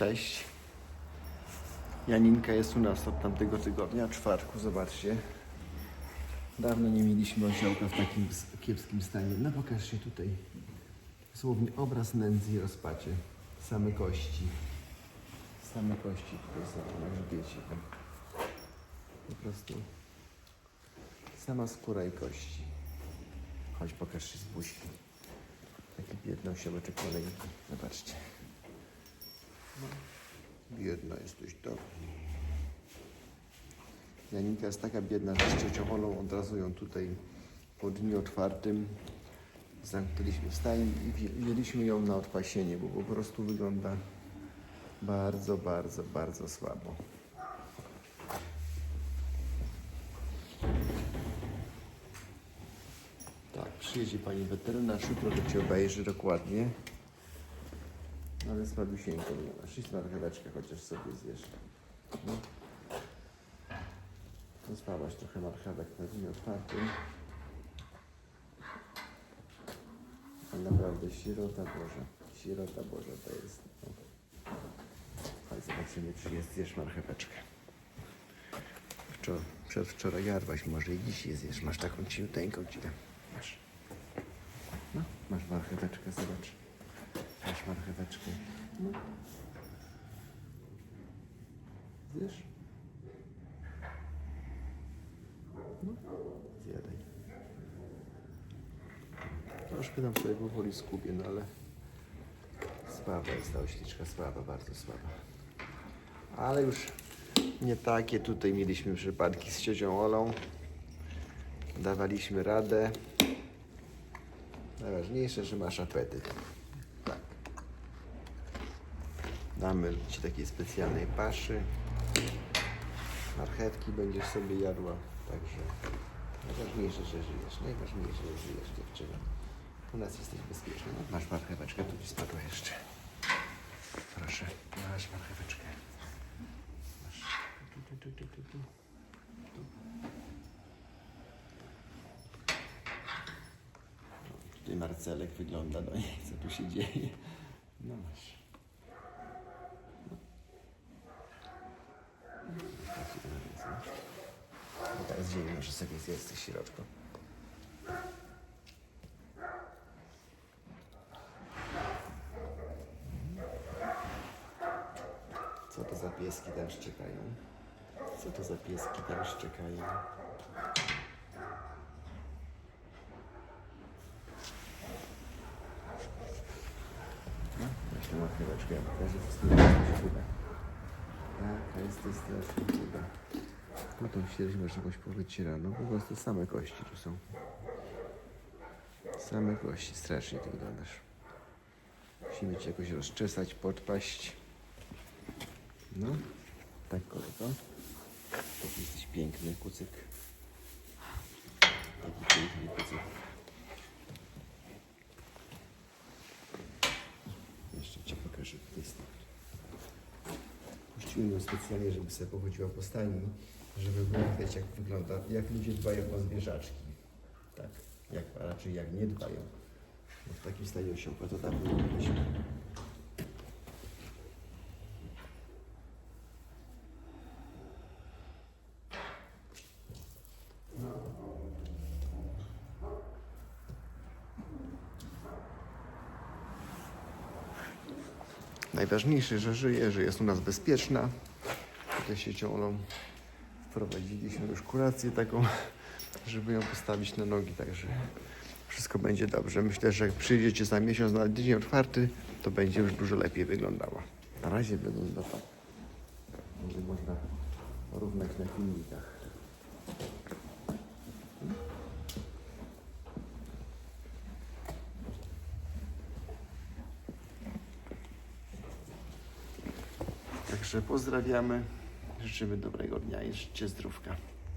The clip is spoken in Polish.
Cześć. Janinka jest u nas od tamtego tygodnia, czwartku, zobaczcie. Dawno nie mieliśmy osiołka w takim kiepskim stanie. No pokaż się tutaj. Dosłownie obraz nędzy i rozpaczy. Same kości. Same kości tutaj są na grzbiecie. Po prostu sama skóra i kości. Chodź pokaż się z buźki. Taki biedny osiołeczek maleńki. Zobaczcie. Biedna jesteś, tak. Janinka jest taka biedna, że z ciocią Olą od razu ją tutaj po dniu otwartym zamknęliśmy w stajni i wzię- wzięliśmy ją na odpasienie, bo po prostu wygląda bardzo, bardzo, bardzo słabo. Tak, przyjedzie pani weterynarz, jutro to cię obejrzy dokładnie. Ale słabusieńko wyglądasz. Idź marcheweczkę chociaż sobie zjesz. No. Zespałaś trochę marchewek na dniu otwartym. Ale naprawdę sierota Boża. Sierota Boża to jest. No. Chodź zobaczymy, czy jest, zjesz marcheweczkę. Wczor- przedwczoraj jadłaś, może i dziś je zjesz. Masz taką ciuteńką ci dam. Masz. No, masz marcheweczkę, zobacz. Marcheweczkę. No. Zjesz? No, zjadaj. Troszkę tam sobie powoli skupię, no ale słaba jest ta ośliczka, słaba, bardzo słaba. Ale już nie takie tutaj mieliśmy przypadki z ciocią Olą. Dawaliśmy radę. Najważniejsze, że masz apetyt. Tak. Damy Ci takiej specjalnej paszy. Marchewki będziesz sobie jadła. Także najważniejsze, że żyjesz. Najważniejsze, że żyjesz, dziewczyna. U nas jesteś bezpieczna. No, masz marcheweczkę, tu Ci spadła jeszcze. Proszę, masz marcheweczkę. Masz. Tu, tu, tu, tu, tu. Tu. Tutaj Marcelek wygląda do niej, co tu się dzieje. No masz. Taki ten jest, no. Zimno, że sobie zjedz tę środką. Co to za pieski tam szczekają? Co to za pieski tam szczekają? No, właśnie marcheweczkę, ja pokażę wszystkim, jak to uda. Taka jest to strasznie chuda. No tą sierść masz jakąś powycierano, po prostu same kości tu są. Same kości, strasznie ty wyglądasz. Musimy cię jakoś rozczesać, podpaść. No, tak kolego. Taki jesteś piękny kucyk. Taki piękny kucyk. Jeszcze cię pokażę tutaj stąd. Puściłem ją specjalnie, żeby sobie pochodziła po stajni, żeby było widać jak wygląda, jak ludzie dbają o zwierzaczki. Tak, jak, a raczej jak nie dbają. Bo w takim stanie osiołka to dawno nie byliśmy. Najważniejsze, że żyje, że jest u nas bezpieczna. Tutaj się ciągną. Wprowadziliśmy już kurację taką, żeby ją postawić na nogi, także wszystko będzie dobrze. Myślę, że jak przyjdziecie za miesiąc na dzień otwarty, to będzie już dużo lepiej wyglądała. Na razie wygląda tak. Będzie można porównać na filmikach. Także pozdrawiamy. Życzymy dobrego dnia i życzcie zdrówka.